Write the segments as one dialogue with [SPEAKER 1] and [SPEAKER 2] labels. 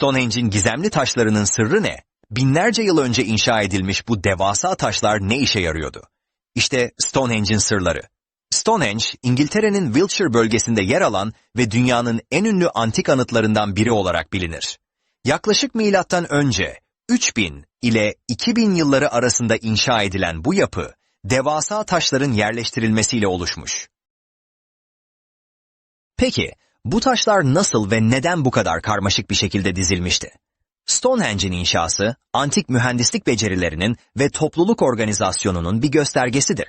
[SPEAKER 1] Stonehenge'in gizemli taşlarının sırrı ne? Binlerce yıl önce inşa edilmiş bu devasa taşlar ne işe yarıyordu? İşte Stonehenge'in sırları. Stonehenge, İngiltere'nin Wiltshire bölgesinde yer alan ve dünyanın en ünlü antik anıtlarından biri olarak bilinir. Yaklaşık milattan önce 3000 ile 2000 yılları arasında inşa edilen bu yapı, devasa taşların yerleştirilmesiyle oluşmuş. Peki, bu taşlar nasıl ve neden bu kadar karmaşık bir şekilde dizilmişti? Stonehenge'in inşası, antik mühendislik becerilerinin ve topluluk organizasyonunun bir göstergesidir.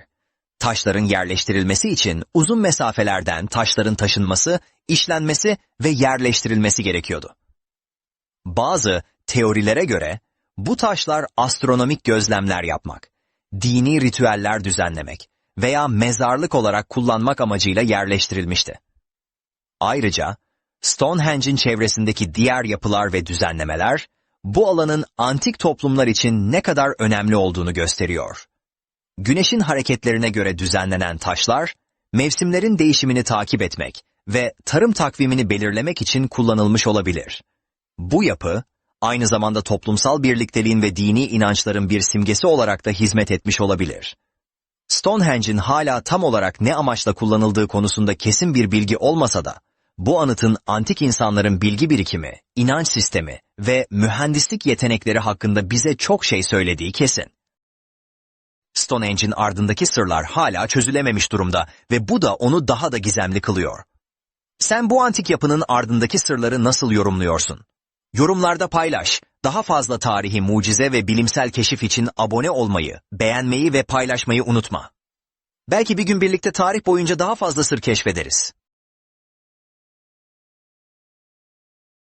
[SPEAKER 1] Taşların yerleştirilmesi için uzun mesafelerden taşların taşınması, işlenmesi ve yerleştirilmesi gerekiyordu. Bazı teorilere göre bu taşlar astronomik gözlemler yapmak, dini ritüeller düzenlemek veya mezarlık olarak kullanmak amacıyla yerleştirilmişti. Ayrıca Stonehenge'in çevresindeki diğer yapılar ve düzenlemeler bu alanın antik toplumlar için ne kadar önemli olduğunu gösteriyor. Güneşin hareketlerine göre düzenlenen taşlar, mevsimlerin değişimini takip etmek ve tarım takvimini belirlemek için kullanılmış olabilir. Bu yapı, aynı zamanda toplumsal birlikteliğin ve dini inançların bir simgesi olarak da hizmet etmiş olabilir. Stonehenge'in hala tam olarak ne amaçla kullanıldığı konusunda kesin bir bilgi olmasa da, bu anıtın antik insanların bilgi birikimi, inanç sistemi ve mühendislik yetenekleri hakkında bize çok şey söylediği kesin. Stonehenge'in ardındaki sırlar hala çözülememiş durumda ve bu da onu daha da gizemli kılıyor. Sen bu antik yapının ardındaki sırları nasıl yorumluyorsun? Yorumlarda paylaş. Daha fazla tarihi mucize ve bilimsel keşif için abone olmayı, beğenmeyi ve paylaşmayı unutma. Belki bir gün birlikte tarih boyunca daha fazla sır keşfederiz.